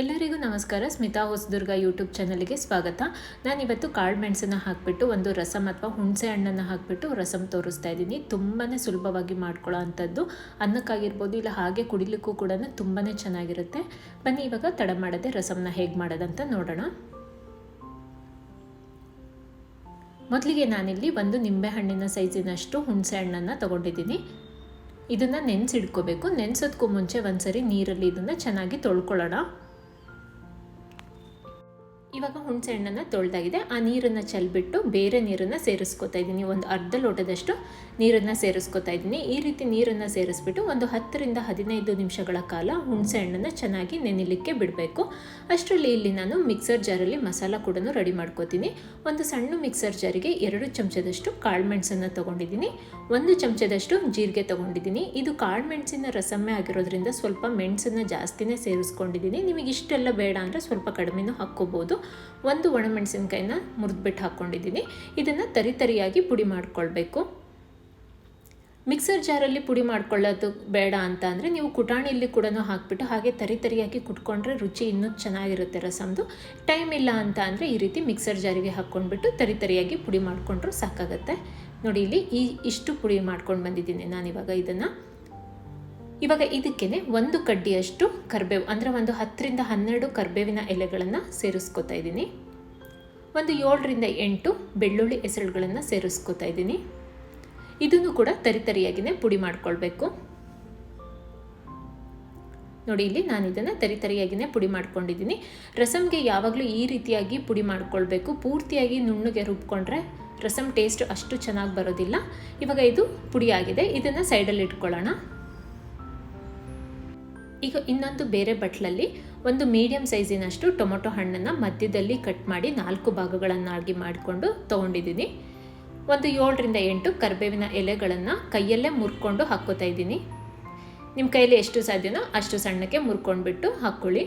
ಎಲ್ಲರಿಗೂ ನಮಸ್ಕಾರ. ಸ್ಮಿತಾ ಹೊಸದುರ್ಗ ಯೂಟ್ಯೂಬ್ ಚಾನಲ್ಗೆ ಸ್ವಾಗತ. ನಾನಿವತ್ತು ಕಾಳು ಮೆಣಸನ್ನು ಹಾಕಿಬಿಟ್ಟು, ಒಂದು ರಸಮ್ ಅಥವಾ ಹುಣಸೆ ಹಣ್ಣನ್ನು ಹಾಕಿಬಿಟ್ಟು ರಸಮ್ ತೋರಿಸ್ತಾ ಇದ್ದೀನಿ. ತುಂಬಾ ಸುಲಭವಾಗಿ ಮಾಡ್ಕೊಳ್ಳೋ ಅಂಥದ್ದು. ಅನ್ನಕ್ಕಾಗಿರ್ಬೋದು, ಇಲ್ಲ ಹಾಗೆ ಕುಡಿಲಿಕ್ಕೂ ಕೂಡ ತುಂಬಾ ಚೆನ್ನಾಗಿರುತ್ತೆ. ಬನ್ನಿ, ಇವಾಗ ತಡ ಮಾಡದೆ ರಸಮ್ನ ಹೇಗೆ ಮಾಡೋದಂತ ನೋಡೋಣ. ಮೊದಲಿಗೆ ನಾನಿಲ್ಲಿ ಒಂದು ನಿಂಬೆಹಣ್ಣಿನ ಸೈಜಿನಷ್ಟು ಹುಣಸೆ ಹಣ್ಣನ್ನು ತೊಗೊಂಡಿದ್ದೀನಿ. ಇದನ್ನು ನೆನೆಸಿಡ್ಕೋಬೇಕು. ನೆನೆಸೋದಕ್ಕೂ ಮುಂಚೆ ಒಂದ್ಸರಿ ನೀರಲ್ಲಿ ಇದನ್ನು ಚೆನ್ನಾಗಿ ತೊಳ್ಕೊಳ್ಳೋಣ. ಇವಾಗ ಹುಣಸೆ ಹಣ್ಣನ್ನು ತೊಳೆದಾಗಿದೆ. ಆ ನೀರನ್ನು ಚೆಲ್ಬಿಟ್ಟು ಬೇರೆ ನೀರನ್ನು ಸೇರಿಸ್ಕೊತಾ ಇದ್ದೀನಿ. ಒಂದು ಅರ್ಧ ಲೋಟದಷ್ಟು ನೀರನ್ನು ಸೇರಿಸ್ಕೊತಾ ಇದ್ದೀನಿ. ಈ ರೀತಿ ನೀರನ್ನು ಸೇರಿಸ್ಬಿಟ್ಟು ಒಂದು ಹತ್ತರಿಂದ ಹದಿನೈದು ನಿಮಿಷಗಳ ಕಾಲ ಹುಣಸೆ ಹಣ್ಣನ್ನು ಚೆನ್ನಾಗಿ ನೆನೆಲಿಕ್ಕೆ ಬಿಡಬೇಕು. ಅಷ್ಟರಲ್ಲಿ ಇಲ್ಲಿ ನಾನು ಮಿಕ್ಸರ್ ಜಾರಲ್ಲಿ ಮಸಾಲ ಕೂಡ ರೆಡಿ ಮಾಡ್ಕೋತೀನಿ. ಒಂದು ಸಣ್ಣ ಮಿಕ್ಸರ್ ಜಾರಿಗೆ ಎರಡು ಚಮಚದಷ್ಟು ಕಾಳುಮೆಣಸನ್ನು ತೊಗೊಂಡಿದ್ದೀನಿ. ಒಂದು ಚಮಚದಷ್ಟು ಜೀರಿಗೆ ತೊಗೊಂಡಿದ್ದೀನಿ. ಇದು ಕಾಳುಮೆಣಸಿನ ರಸಮ್ಮೆ ಆಗಿರೋದ್ರಿಂದ ಸ್ವಲ್ಪ ಮೆಣಸನ್ನು ಜಾಸ್ತಿನೇ ಸೇರಿಸ್ಕೊಂಡಿದ್ದೀನಿ. ನಿಮಗೆ ಇಷ್ಟೆಲ್ಲ ಬೇಡ ಅಂದರೆ ಸ್ವಲ್ಪ ಕಡಿಮೆನೂ ಹಾಕ್ಕೋಬೋದು. ಒಂದು ಒಣಮೆಣಸಿನ್ಕಾಯಿನ ಮುರಿದ್ಬಿಟ್ಟು ಹಾಕ್ಕೊಂಡಿದ್ದೀನಿ. ಇದನ್ನು ತರಿ ತರಿಯಾಗಿ ಪುಡಿ ಮಾಡಿಕೊಳ್ಬೇಕು. ಮಿಕ್ಸರ್ ಜಾರಲ್ಲಿ ಪುಡಿ ಮಾಡ್ಕೊಳ್ಳೋದು ಬೇಡ ಅಂತ ಅಂದರೆ ನೀವು ಕುಟಾಣಿಲಿ ಕೂಡ ಹಾಕಿಬಿಟ್ಟು ಹಾಗೆ ತರಿ ತರಿಯಾಗಿ ಕುಟ್ಕೊಂಡ್ರೆ ರುಚಿ ಇನ್ನೂ ಚೆನ್ನಾಗಿರುತ್ತೆ ರಸಮ್ದು. ಟೈಮ್ ಇಲ್ಲ ಅಂತ ಅಂದರೆ ಈ ರೀತಿ ಮಿಕ್ಸರ್ ಜಾರಿಗೆ ಹಾಕ್ಕೊಂಡ್ಬಿಟ್ಟು ತರಿ ತರಿಯಾಗಿ ಪುಡಿ ಮಾಡಿಕೊಂಡ್ರೂ ಸಾಕಾಗುತ್ತೆ. ನೋಡಿ ಇಲ್ಲಿ ಈ ಇಷ್ಟು ಪುಡಿ ಮಾಡ್ಕೊಂಡು ಬಂದಿದ್ದೀನಿ ನಾನಿವಾಗ ಇದನ್ನು. ಇವಾಗ ಇದಕ್ಕೇ ಒಂದು ಕಡ್ಡಿಯಷ್ಟು ಕರ್ಬೇವು, ಅಂದರೆ ಒಂದು ಹತ್ತರಿಂದ ಹನ್ನೆರಡು ಕರ್ಬೇವಿನ ಎಲೆಗಳನ್ನು ಸೇರಿಸ್ಕೊತಾ ಇದ್ದೀನಿ. ಒಂದು ಏಳರಿಂದ ಎಂಟು ಬೆಳ್ಳುಳ್ಳಿ ಹೆಸರುಗಳನ್ನು ಸೇರಿಸ್ಕೊತಾ ಇದ್ದೀನಿ. ಇದನ್ನು ಕೂಡ ತರಿತರಿಯಾಗಿಯೇ ಪುಡಿ ಮಾಡ್ಕೊಳ್ಬೇಕು. ನೋಡಿ, ಇಲ್ಲಿ ನಾನು ಇದನ್ನು ತರಿತರಿಯಾಗಿಯೇ ಪುಡಿ ಮಾಡ್ಕೊಂಡಿದ್ದೀನಿ. ರಸಮ್ಗೆ ಯಾವಾಗಲೂ ಈ ರೀತಿಯಾಗಿ ಪುಡಿ ಮಾಡ್ಕೊಳ್ಬೇಕು. ಪೂರ್ತಿಯಾಗಿ ನುಣ್ಣಗೆ ರುಬ್ಕೊಂಡ್ರೆ ರಸಮ್ ಟೇಸ್ಟ್ ಅಷ್ಟು ಚೆನ್ನಾಗಿ ಬರೋದಿಲ್ಲ. ಇವಾಗ ಇದು ಪುಡಿಯಾಗಿದೆ ಇದನ್ನು ಸೈಡಲ್ಲಿ ಇಟ್ಕೊಳ್ಳೋಣ. ಈಗ ಇನ್ನೊಂದು ಬೇರೆ ಬಟ್ಲಲ್ಲಿ ಒಂದು ಮೀಡಿಯಮ್ ಸೈಜಿನಷ್ಟು ಟೊಮೊಟೊ ಹಣ್ಣನ್ನು ಮಧ್ಯದಲ್ಲಿ ಕಟ್ ಮಾಡಿ ನಾಲ್ಕು ಭಾಗಗಳನ್ನಾಗಿ ಮಾಡಿಕೊಂಡು ತೊಗೊಂಡಿದ್ದೀನಿ. ಒಂದು ಏಳರಿಂದ ಎಂಟು ಕರಿಬೇವಿನ ಎಲೆಗಳನ್ನು ಕೈಯಲ್ಲೇ ಮುರ್ಕೊಂಡು ಹಾಕ್ಕೋತಾ ಇದ್ದೀನಿ. ನಿಮ್ಮ ಕೈಯಲ್ಲಿ ಎಷ್ಟು ಸಾಧ್ಯನೋ ಅಷ್ಟು ಸಣ್ಣಕ್ಕೆ ಮುರ್ಕೊಂಡ್ಬಿಟ್ಟು ಹಾಕ್ಕೊಳ್ಳಿ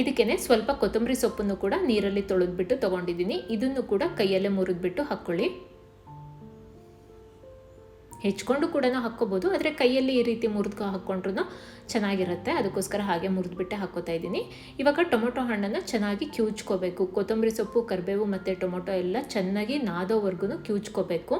ಇದಕ್ಕೇ ಸ್ವಲ್ಪ ಕೊತ್ತಂಬರಿ ಸೊಪ್ಪನ್ನು ಕೂಡ ನೀರಲ್ಲಿ ತೊಳೆದ್ಬಿಟ್ಟು ತೊಗೊಂಡಿದ್ದೀನಿ. ಇದನ್ನು ಕೂಡ ಕೈಯಲ್ಲೇ ಮುರಿದ್ಬಿಟ್ಟು ಹಾಕ್ಕೊಳ್ಳಿ ಹೆಚ್ಕೊಂಡು ಕೂಡ ಹಾಕ್ಕೋಬೋದು. ಆದರೆ ಕೈಯಲ್ಲಿ ಈ ರೀತಿ ಮುರಿದು ಹಾಕ್ಕೊಂಡ್ರೂ ಚೆನ್ನಾಗಿರುತ್ತೆ. ಅದಕ್ಕೋಸ್ಕರ ಹಾಗೆ ಮುರಿದ್ಬಿಟ್ಟೆ ಹಾಕೋತಾ ಇದ್ದೀನಿ. ಇವಾಗ ಟೊಮೊಟೊ ಹಣ್ಣನ್ನು ಚೆನ್ನಾಗಿ ಕ್ಯೂಚ್ಕೋಬೇಕು. ಕೊತ್ತಂಬರಿ ಸೊಪ್ಪು, ಕರಿಬೇವು ಮತ್ತು ಟೊಮೊಟೊ ಎಲ್ಲ ಚೆನ್ನಾಗಿ ನಾದೋವರೆಗೂ ಕ್ಯೂಚ್ಕೋಬೇಕು.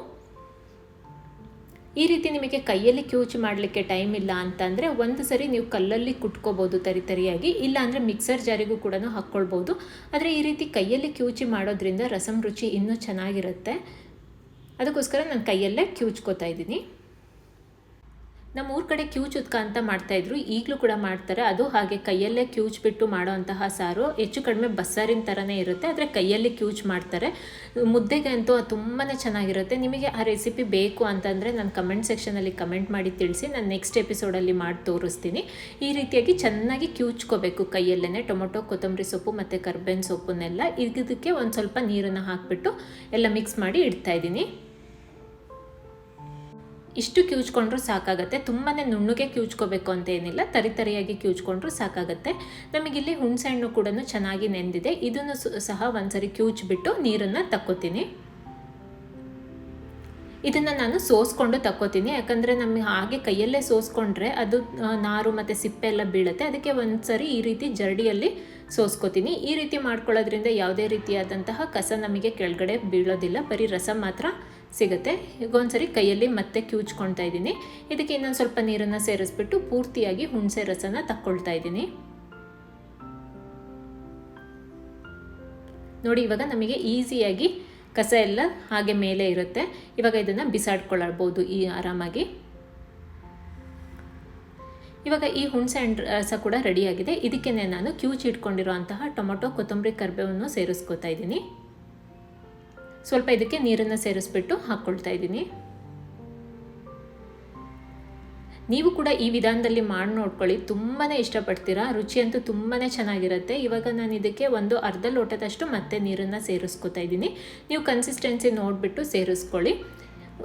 ಈ ರೀತಿ ನಿಮಗೆ ಕೈಯಲ್ಲಿ ಕ್ಯೂಚ್ ಮಾಡಲಿಕ್ಕೆ ಟೈಮ್ ಇಲ್ಲ ಅಂತಂದರೆ ಒಂದು ಸರಿ ನೀವು ಕಲ್ಲಲ್ಲಿ ಕುಟ್ಕೋಬೋದು ತರಿ ತರಿಯಾಗಿ. ಇಲ್ಲ ಅಂದರೆ ಮಿಕ್ಸರ್ ಜಾರಿಗೂ ಕೂಡ ಹಾಕ್ಕೊಳ್ಬೋದು. ಆದರೆ ಈ ರೀತಿ ಕೈಯಲ್ಲಿ ಕ್ಯೂಚಿ ಮಾಡೋದ್ರಿಂದ ರಸಂ ರುಚಿ ಇನ್ನೂ ಚೆನ್ನಾಗಿರುತ್ತೆ. ಅದಕ್ಕೋಸ್ಕರ ನಾನು ಕೈಯಲ್ಲೇ ಕ್ಯೂಚ್ಕೋತಾ ಇದ್ದೀನಿ. ನಮ್ಮ ಊರ ಕಡೆ ಕ್ಯೂಚ್ ಉದ್ಕ ಅಂತ ಮಾಡ್ತಾಯಿದ್ರು ಈಗಲೂ ಕೂಡ ಮಾಡ್ತಾರೆ. ಅದು ಹಾಗೆ ಕೈಯಲ್ಲೇ ಕ್ಯೂಚ್ ಬಿಟ್ಟು ಮಾಡೋ ಅಂತಹ ಸಾರು ಹೆಚ್ಚು ಕಡಿಮೆ ಬಸ್ಸಾರಿನ ಥರನೇ ಇರುತ್ತೆ. ಆದರೆ ಕೈಯಲ್ಲಿ ಕ್ಯೂಚ್ ಮಾಡ್ತಾರೆ. ಮುದ್ದೆಗೆ ಅಂತೂ ತುಂಬಾ ಚೆನ್ನಾಗಿರುತ್ತೆ. ನಿಮಗೆ ಆ ರೆಸಿಪಿ ಬೇಕು ಅಂತಂದರೆ ನಾನು ಕಮೆಂಟ್ ಸೆಕ್ಷನಲ್ಲಿ ಕಮೆಂಟ್ ಮಾಡಿ ತಿಳಿಸಿ. ನಾನು ನೆಕ್ಸ್ಟ್ ಎಪಿಸೋಡಲ್ಲಿ ಮಾಡಿ ತೋರಿಸ್ತೀನಿ. ಈ ರೀತಿಯಾಗಿ ಚೆನ್ನಾಗಿ ಕ್ಯೂಚ್ಕೋಬೇಕು ಕೈಯಲ್ಲೇ ಟೊಮೊಟೊ, ಕೊತ್ತಂಬರಿ ಸೊಪ್ಪು ಮತ್ತು ಕರ್ಬೇವಿನ ಸೊಪ್ಪನ್ನೆಲ್ಲ. ಇದಕ್ಕೆ ಒಂದು ಸ್ವಲ್ಪ ನೀರನ್ನು ಹಾಕಿಬಿಟ್ಟು ಎಲ್ಲ ಮಿಕ್ಸ್ ಮಾಡಿ ಇಡ್ತಾ ಇದ್ದೀನಿ. ಇಷ್ಟು ಕ್ಯೂಚ್ಕೊಂಡ್ರೂ ಸಾಕಾಗುತ್ತೆ. ತುಂಬಾ ನುಣ್ಣುಗೆ ಕ್ಯೂಚ್ಕೋಬೇಕು ಅಂತ ಏನಿಲ್ಲ. ತರಿ ತರಿಯಾಗಿ ಕ್ಯೂಚ್ಕೊಂಡ್ರೂ ಸಾಕಾಗುತ್ತೆ. ನಮಗಿಲ್ಲಿ ಹುಣಸೆ ಹಣ್ಣು ಕೂಡ ಚೆನ್ನಾಗಿ ನೆಂದಿದೆ. ಇದನ್ನು ಸಹ ಒಂದ್ಸರಿ ಕ್ಯೂಚ್ಬಿಟ್ಟು ನೀರನ್ನು ತಕ್ಕೋತೀನಿ. ಇದನ್ನು ನಾನು ಸೋಸ್ಕೊಂಡು ತಕ್ಕೋತೀನಿ. ಯಾಕಂದರೆ ನಮಗೆ ಹಾಗೆ ಕೈಯಲ್ಲೇ ಸೋಸ್ಕೊಂಡ್ರೆ ಅದು ನಾರು ಮತ್ತು ಸಿಪ್ಪೆ ಎಲ್ಲ ಬೀಳುತ್ತೆ. ಅದಕ್ಕೆ ಒಂದು ಸರಿ ಈ ರೀತಿ ಜರಡಿಯಲ್ಲಿ ಸೋಸ್ಕೋತೀನಿ. ಈ ರೀತಿ ಮಾಡ್ಕೊಳ್ಳೋದ್ರಿಂದ ಯಾವುದೇ ರೀತಿಯಾದಂತಹ ಕಸ ನಮಗೆ ಕೆಳಗಡೆ ಬೀಳೋದಿಲ್ಲ. ಬರೀ ರಸ ಮಾತ್ರ ಸಿಗುತ್ತೆ. ಈಗ ಒಂದ್ಸರಿ ಕೈಯಲ್ಲಿ ಮತ್ತೆ ಕ್ಯೂಚ್ಕೊಳ್ತಾ ಇದ್ದೀನಿ. ಇದಕ್ಕೆ ಇನ್ನೊಂದು ಸ್ವಲ್ಪ ನೀರನ್ನು ಸೇರಿಸ್ಬಿಟ್ಟು ಪೂರ್ತಿಯಾಗಿ ಹುಣಸೆ ರಸನ ತಕ್ಕೊಳ್ತಾ ಇದ್ದೀನಿ. ನೋಡಿ, ಇವಾಗ ನಮಗೆ ಈಸಿಯಾಗಿ ಕಸ ಎಲ್ಲ ಹಾಗೆ ಮೇಲೆ ಇರುತ್ತೆ. ಇವಾಗ ಇದನ್ನು ಬಿಸಾಡ್ಕೊಳ್ಳಬಹುದು ಈ ಆರಾಮಾಗಿ. ಇವಾಗ ಈ ಹುಣಸೆ ಹಣ್ಣು ರಸ ಕೂಡ ರೆಡಿಯಾಗಿದೆ. ಇದಕ್ಕೆ ನಾನು ಕ್ಯೂಚ್ ಇಟ್ಕೊಂಡಿರುವಂತಹ ಟೊಮೊಟೊ, ಕೊತ್ತಂಬರಿ, ಕರ್ಬೇವನ್ನು ಸೇರಿಸ್ಕೊತಾ ಇದ್ದೀನಿ. ಸ್ವಲ್ಪ ಇದಕ್ಕೆ ನೀರನ್ನು ಸೇರಿಸ್ಬಿಟ್ಟು ಹಾಕ್ಕೊಳ್ತಾ ಇದ್ದೀನಿ. ನೀವು ಕೂಡ ಈ ವಿಧಾನದಲ್ಲಿ ಮಾಡಿ ನೋಡ್ಕೊಳ್ಳಿ. ತುಂಬಾ ಇಷ್ಟಪಡ್ತೀರಾ? ರುಚಿ ಅಂತೂ ತುಂಬಾ ಚೆನ್ನಾಗಿರುತ್ತೆ. ಇವಾಗ ನಾನು ಇದಕ್ಕೆ ಒಂದು ಅರ್ಧ ಲೋಟದಷ್ಟು ಮತ್ತೆ ನೀರನ್ನು ಸೇರಿಸ್ಕೊತಾ ಇದ್ದೀನಿ. ನೀವು ಕನ್ಸಿಸ್ಟೆನ್ಸಿ ನೋಡಿಬಿಟ್ಟು ಸೇರಿಸ್ಕೊಳ್ಳಿ.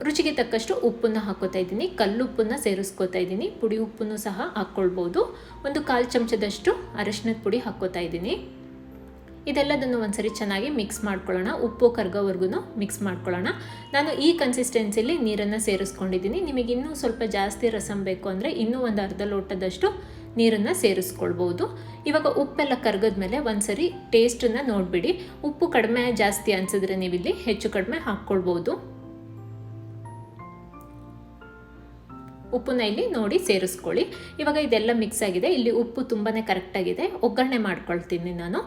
ರುಚಿಗೆ ತಕ್ಕಷ್ಟು ಉಪ್ಪನ್ನು ಹಾಕೋತಾ ಇದ್ದೀನಿ. ಕಲ್ಲುಪ್ಪನ್ನು ಸೇರಿಸ್ಕೋತಾ ಇದ್ದೀನಿ. ಪುಡಿ ಉಪ್ಪನ್ನು ಸಹ ಹಾಕ್ಕೊಳ್ಬೋದು ಒಂದು ಕಾಲು ಚಮಚದಷ್ಟು ಅರಶಿನದ ಪುಡಿ ಹಾಕ್ಕೋತಾ ಇದ್ದೀನಿ. ಇದೆಲ್ಲದನ್ನು ಒಂದ್ಸರಿ ಚೆನ್ನಾಗಿ ಮಿಕ್ಸ್ ಮಾಡ್ಕೊಳ್ಳೋಣ. ಉಪ್ಪು ಕರ್ಗೋವರೆಗೂ ಮಿಕ್ಸ್ ಮಾಡ್ಕೊಳ್ಳೋಣ. ನಾನು ಈ ಕನ್ಸಿಸ್ಟೆನ್ಸಿಲಿ ನೀರನ್ನು ಸೇರಿಸ್ಕೊಂಡಿದ್ದೀನಿ. ನಿಮಗೆ ಇನ್ನೂ ಸ್ವಲ್ಪ ಜಾಸ್ತಿ ರಸಂ ಬೇಕು ಅಂದರೆ ಇನ್ನೂ ಒಂದು ಅರ್ಧ ಲೋಟದಷ್ಟು ನೀರನ್ನು ಸೇರಿಸ್ಕೊಳ್ಬೋದು. ಇವಾಗ ಉಪ್ಪೆಲ್ಲ ಕರ್ಗದ್ಮೇಲೆ ಒಂದ್ಸರಿ ಟೇಸ್ಟನ್ನು ನೋಡಿಬಿಡಿ. ಉಪ್ಪು ಕಡಿಮೆ ಜಾಸ್ತಿ ಅನಿಸಿದ್ರೆ ನೀವಿಲ್ಲಿ ಹೆಚ್ಚು ಕಡಿಮೆ ಹಾಕ್ಕೊಳ್ಬೋದು. ಉಪ್ಪನ್ನ ಇಲ್ಲಿ ನೋಡಿ ಸೇರಿಸ್ಕೊಳ್ಳಿ. ಇವಾಗ ಇದೆಲ್ಲ ಮಿಕ್ಸ್ ಆಗಿದೆ. ಇಲ್ಲಿ ಉಪ್ಪು ತುಂಬಾ ಕರೆಕ್ಟಾಗಿದೆ ಒಗ್ಗರಣೆ ಮಾಡ್ಕೊಳ್ತೀನಿ ನಾನು.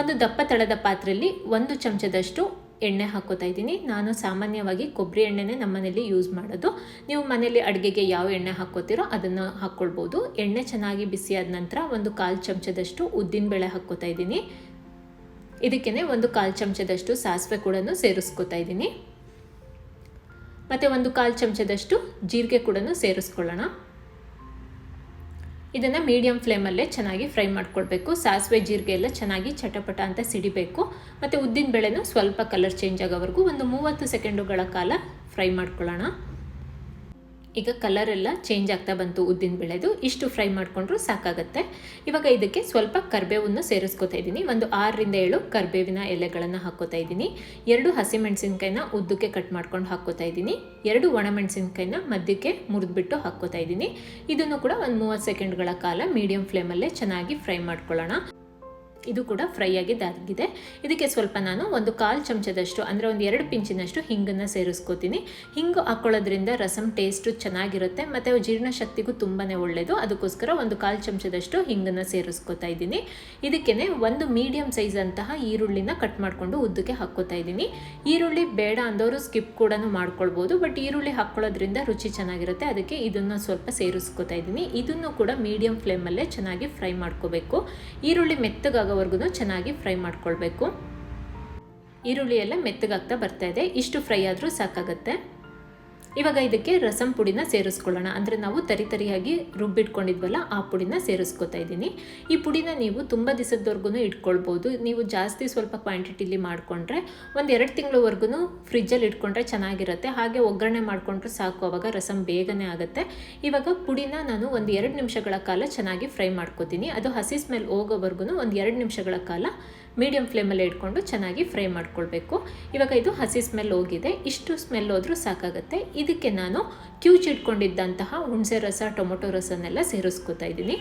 ಒಂದು ದಪ್ಪ ತಳದ ಪಾತ್ರೆಯಲ್ಲಿ ಒಂದು ಚಮಚದಷ್ಟು ಎಣ್ಣೆ ಹಾಕೋತಾ ಇದ್ದೀನಿ. ನಾನು ಸಾಮಾನ್ಯವಾಗಿ ಕೊಬ್ಬರಿ ಎಣ್ಣೆನೇ ನಮ್ಮನೇಲಿ ಯೂಸ್ ಮಾಡೋದು. ನೀವು ಮನೇಲಿ ಅಡುಗೆಗೆ ಯಾವ ಎಣ್ಣೆ ಹಾಕೋತೀರೋ ಅದನ್ನು ಹಾಕ್ಕೊಳ್ಬೋದು. ಎಣ್ಣೆ ಚೆನ್ನಾಗಿ ಬಿಸಿಯಾದ ನಂತರ ಒಂದು ಕಾಲು ಚಮಚದಷ್ಟು ಉದ್ದಿನಬೇಳೆ ಹಾಕ್ಕೋತಾ ಇದ್ದೀನಿ. ಇದಕ್ಕೇ ಒಂದು ಕಾಲು ಚಮಚದಷ್ಟು ಸಾಸಿವೆ ಕೂಡ ಸೇರಿಸ್ಕೋತಾ ಇದ್ದೀನಿ. ಮತ್ತು ಒಂದು ಕಾಲು ಚಮಚದಷ್ಟು ಜೀರಿಗೆ ಕೂಡ ಸೇರಿಸ್ಕೊಳ್ಳೋಣ. ಇದನ್ನು ಮೀಡಿಯಮ್ ಫ್ಲೇಮಲ್ಲೇ ಚೆನ್ನಾಗಿ ಫ್ರೈ ಮಾಡ್ಕೊಳ್ಬೇಕು ಸಾಸಿವೆ ಜೀರಿಗೆ ಎಲ್ಲ ಚೆನ್ನಾಗಿ ಚಟಪಟ ಅಂತ ಸಿಡಿಬೇಕು. ಮತ್ತು ಉದ್ದಿನ ಬೇಳೆನೂ ಸ್ವಲ್ಪ ಕಲರ್ ಚೇಂಜ್ ಆಗೋವರೆಗೂ ಒಂದು ಮೂವತ್ತು ಸೆಕೆಂಡುಗಳ ಕಾಲ ಫ್ರೈ ಮಾಡ್ಕೊಳ್ಳೋಣ. ಈಗ ಕಲರ್ ಎಲ್ಲ ಚೇಂಜ್ ಆಗ್ತಾ ಬಂತು ಉದ್ದಿನ ಬೇಳೆದು. ಇಷ್ಟು ಫ್ರೈ ಮಾಡಿಕೊಂಡ್ರು ಸಾಕಾಗತ್ತೆ. ಇವಾಗ ಇದಕ್ಕೆ ಸ್ವಲ್ಪ ಕರ್ಬೇವನ್ನು ಸೇರಿಸ್ಕೊತಾ ಇದ್ದೀನಿ. ಒಂದು ಆರರಿಂದ ಏಳು ಕರ್ಬೇವಿನ ಎಲೆಗಳನ್ನು ಹಾಕೋತಾ ಇದ್ದೀನಿ. ಎರಡು ಹಸಿಮೆಣಸಿನ್ಕಾಯಿನ ಉದ್ದಕ್ಕೆ ಕಟ್ ಮಾಡ್ಕೊಂಡು ಹಾಕೋತಾ ಇದ್ದೀನಿ. ಎರಡು ಒಣಮೆಣಸಿನ್ಕಾಯಿನ ಮಧ್ಯಕ್ಕೆ ಮುರಿದ್ಬಿಟ್ಟು ಹಾಕೋತಾ ಇದ್ದೀನಿ. ಇದನ್ನು ಕೂಡ ಒಂದು ಮೂವತ್ತು ಸೆಕೆಂಡ್ಗಳ ಕಾಲ ಮೀಡಿಯಂ ಫ್ಲೇಮಲ್ಲೇ ಚೆನ್ನಾಗಿ ಫ್ರೈ ಮಾಡ್ಕೊಳ್ಳೋಣ. ಇದು ಕೂಡ ಫ್ರೈ ಆಗಿದ್ದಾಗಿದೆ ಇದಕ್ಕೆ ಸ್ವಲ್ಪ ನಾನು ಒಂದು ಕಾಲು ಚಮಚದಷ್ಟು ಅಂದರೆ ಒಂದು ಎರಡು ಪಿಂಚಿನಷ್ಟು ಹಿಂಗನ್ನು ಸೇರಿಸ್ಕೋತೀನಿ. ಹಿಂಗು ಹಾಕ್ಕೊಳ್ಳೋದ್ರಿಂದ ರಸಮ್ ಟೇಸ್ಟು ಚೆನ್ನಾಗಿರುತ್ತೆ ಮತ್ತು ಜೀರ್ಣಶಕ್ತಿಗೂ ತುಂಬಾ ಒಳ್ಳೆಯದು ಅದಕ್ಕೋಸ್ಕರ ಒಂದು ಕಾಲು ಚಮಚದಷ್ಟು ಹಿಂಗನ್ನು ಸೇರಿಸ್ಕೋತಾ ಇದ್ದೀನಿ. ಇದಕ್ಕೇ ಒಂದು ಮೀಡಿಯಮ್ ಸೈಜ್ ಅಂತಹ ಈರುಳ್ಳಿನ ಕಟ್ ಮಾಡಿಕೊಂಡು ಉದ್ದಕ್ಕೆ ಹಾಕ್ಕೋತಾ ಇದ್ದೀನಿ. ಈರುಳ್ಳಿ ಬೇಡ ಅಂದವರು ಸ್ಕಿಪ್ ಕೂಡ ಮಾಡ್ಕೊಳ್ಬೋದು ಬಟ್ ಈರುಳ್ಳಿ ಹಾಕ್ಕೊಳ್ಳೋದ್ರಿಂದ ರುಚಿ ಚೆನ್ನಾಗಿರುತ್ತೆ. ಅದಕ್ಕೆ ಇದನ್ನು ಸ್ವಲ್ಪ ಸೇರಿಸ್ಕೋತಾ ಇದ್ದೀನಿ. ಇದನ್ನು ಕೂಡ ಮೀಡಿಯಂ ಫ್ಲೇಮಲ್ಲೇ ಚೆನ್ನಾಗಿ ಫ್ರೈ ಮಾಡ್ಕೋಬೇಕು. ಈರುಳ್ಳಿ ಮೆತ್ತಗಾಗ ಆಗೋವರೆಗೂ ಚೆನ್ನಾಗಿ ಫ್ರೈ ಮಾಡ್ಕೊಳ್ಬೇಕು. ಈರುಳ್ಳಿ ಎಲ್ಲ ಮೆತ್ತಗಾಗ್ತಾ ಬರ್ತಾ ಇದೆ. ಇಷ್ಟು ಫ್ರೈ ಆದರೂ ಸಾಕಾಗತ್ತೆ. ಇವಾಗ ಇದಕ್ಕೆ ರಸಂ ಪುಡಿನ ಸೇರಿಸ್ಕೊಳ್ಳೋಣ. ಅಂದರೆ ನಾವು ತರಿ ತರಿಯಾಗಿ ರುಬ್ಬಿಟ್ಕೊಂಡಿದ್ವಲ್ಲ, ಆ ಪುಡಿನ ಸೇರಿಸ್ಕೊತಾ ಇದ್ದೀನಿ. ಈ ಪುಡಿನ ನೀವು ತುಂಬ ದಿವಸದವರೆಗೂ ಇಟ್ಕೊಳ್ಬೋದು. ನೀವು ಜಾಸ್ತಿ ಸ್ವಲ್ಪ ಕ್ವಾಂಟಿಟಿಲಿ ಮಾಡಿಕೊಂಡ್ರೆ ಒಂದು ಎರಡು ತಿಂಗಳವರೆಗೂ ಫ್ರಿಜ್ಜಲ್ಲಿ ಇಟ್ಕೊಂಡ್ರೆ ಚೆನ್ನಾಗಿರುತ್ತೆ. ಹಾಗೆ ಒಗ್ಗರಣೆ ಮಾಡಿಕೊಂಡ್ರೆ ಸಾಕು, ಅವಾಗ ರಸಂ ಬೇಗನೆ ಆಗುತ್ತೆ. ಇವಾಗ ಪುಡಿನ ನಾನು ಒಂದು ಎರಡು ನಿಮಿಷಗಳ ಕಾಲ ಚೆನ್ನಾಗಿ ಫ್ರೈ ಮಾಡ್ಕೋತೀನಿ. ಅದು ಹಸಿ ಸ್ಮೆಲ್ ಹೋಗೋವರೆಗೂ ಒಂದು ಎರಡು ನಿಮಿಷಗಳ ಕಾಲ ಮೀಡಿಯಂ ಫ್ಲೇಮಲ್ಲಿ ಇಟ್ಕೊಂಡು ಚೆನ್ನಾಗಿ ಫ್ರೈ ಮಾಡ್ಕೊಳ್ಬೇಕು. ಇವಾಗ ಇದು ಹಸಿ ಸ್ಮೆಲ್ ಹೋಗಿದೆ. ಇಷ್ಟು ಸ್ಮೆಲ್ ಹೋದರೂ ಸಾಕಾಗುತ್ತೆ. ಇದಕ್ಕೆ ನಾನು ಕ್ಯೂಚಿಟ್ಕೊಂಡಿದ್ದಂತಹ ಹುಣಸೆ ರಸ, ಟೊಮೊಟೊ ರಸನೆಲ್ಲ ಸೇರಿಸ್ಕೊತಾ ಇದ್ದೀನಿ.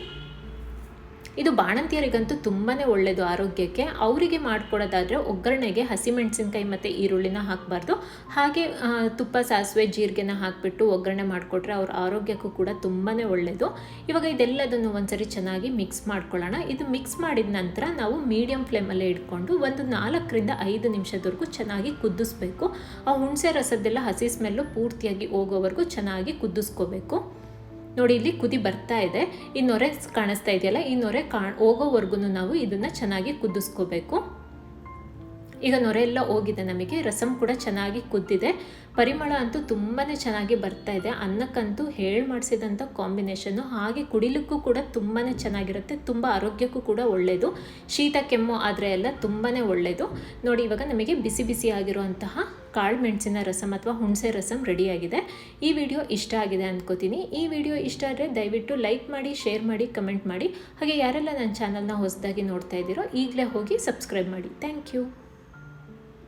ಇದು ಬಾಣಂತಿಯರಿಗಂತೂ ತುಂಬಾ ಒಳ್ಳೆಯದು ಆರೋಗ್ಯಕ್ಕೆ. ಅವರಿಗೆ ಮಾಡಿಕೊಡೋದಾದರೆ ಒಗ್ಗರಣೆಗೆ ಹಸಿಮೆಣಸಿನ್ಕಾಯಿ ಮತ್ತು ಈರುಳ್ಳಿನ ಹಾಕಬಾರ್ದು. ಹಾಗೆ ತುಪ್ಪ, ಸಾಸಿವೆ, ಜೀರಿಗೆನ ಹಾಕಿಬಿಟ್ಟು ಒಗ್ಗರಣೆ ಮಾಡಿಕೊಟ್ರೆ ಅವ್ರ ಆರೋಗ್ಯಕ್ಕೂ ಕೂಡ ತುಂಬಾ ಒಳ್ಳೆಯದು ಇವಾಗ ಇದೆಲ್ಲದನ್ನು ಒಂದ್ಸರಿ ಚೆನ್ನಾಗಿ ಮಿಕ್ಸ್ ಮಾಡ್ಕೊಳ್ಳೋಣ. ಇದು ಮಿಕ್ಸ್ ಮಾಡಿದ ನಂತರ ನಾವು ಮೀಡಿಯಂ ಫ್ಲೇಮಲ್ಲೇ ಇಟ್ಕೊಂಡು ಒಂದು ನಾಲ್ಕರಿಂದ ಐದು ನಿಮಿಷದವರೆಗೂ ಚೆನ್ನಾಗಿ ಕುದಿಸ್ಬೇಕು. ಆ ಹುಣಸೆ ರಸದ್ದೆಲ್ಲ ಹಸಿ ಸ್ಮೆಲ್ಲು ಪೂರ್ತಿಯಾಗಿ ಹೋಗೋವರೆಗೂ ಚೆನ್ನಾಗಿ ಕುದಿಸ್ಕೋಬೇಕು. ನೋಡಿ, ಇಲ್ಲಿ ಕುದಿ ಬರ್ತಾ ಇದೆ. ಈ ನೊರೆ ಕಾಣಿಸ್ತಾ ಇದೆಯಲ್ಲ, ಈ ನೊರೆ ಕಾಣ್ ಹೋಗೋವರೆಗೂ ನಾವು ಇದನ್ನು ಚೆನ್ನಾಗಿ ಕುದಿಸ್ಕೋಬೇಕು. ಈಗ ನೊರೆ ಎಲ್ಲ ಹೋಗಿದೆ ನಮಗೆ, ರಸಂ ಕೂಡ ಚೆನ್ನಾಗಿ ಕುದ್ದಿದೆ. ಪರಿಮಳ ಅಂತೂ ತುಂಬಾ ಚೆನ್ನಾಗಿ ಬರ್ತಾ ಇದೆ. ಅನ್ನಕ್ಕಂತೂ ಹೇಳಿ ಮಾಡಿಸಿದಂಥ ಕಾಂಬಿನೇಷನ್ನು ಹಾಗೆ ಕುಡಿಲಿಕ್ಕೂ ಕೂಡ ತುಂಬಾ ಚೆನ್ನಾಗಿರುತ್ತೆ. ತುಂಬ ಆರೋಗ್ಯಕ್ಕೂ ಕೂಡ ಒಳ್ಳೆಯದು ಶೀತ, ಕೆಮ್ಮು ಆದರೆ ಎಲ್ಲ ತುಂಬಾ ಒಳ್ಳೆಯದು ನೋಡಿ, ಇವಾಗ ನಮಗೆ ಬಿಸಿ ಬಿಸಿ ಆಗಿರುವಂತಹ ಕಾಳು, ಮೆಣಸಿನ ರಸಂ ಅಥವಾ ಹುಣಸೆ ರಸಂ ರೆಡಿಯಾಗಿದೆ. ಈ ವಿಡಿಯೋ ಇಷ್ಟ ಆಗಿದೆ ಅಂದ್ಕೋತೀನಿ ಈ ವಿಡಿಯೋ ಇಷ್ಟ ಆದರೆ ದಯವಿಟ್ಟು ಲೈಕ್ ಮಾಡಿ, ಶೇರ್ ಮಾಡಿ, ಕಮೆಂಟ್ ಮಾಡಿ. ಹಾಗೆ ಯಾರೆಲ್ಲ ನನ್ನ ಚಾನಲ್ನ ಹೊಸದಾಗಿ ನೋಡ್ತಾ ಇದ್ದೀರೋ ಈಗಲೇ ಹೋಗಿ ಸಬ್ಸ್ಕ್ರೈಬ್ ಮಾಡಿ. Thank you.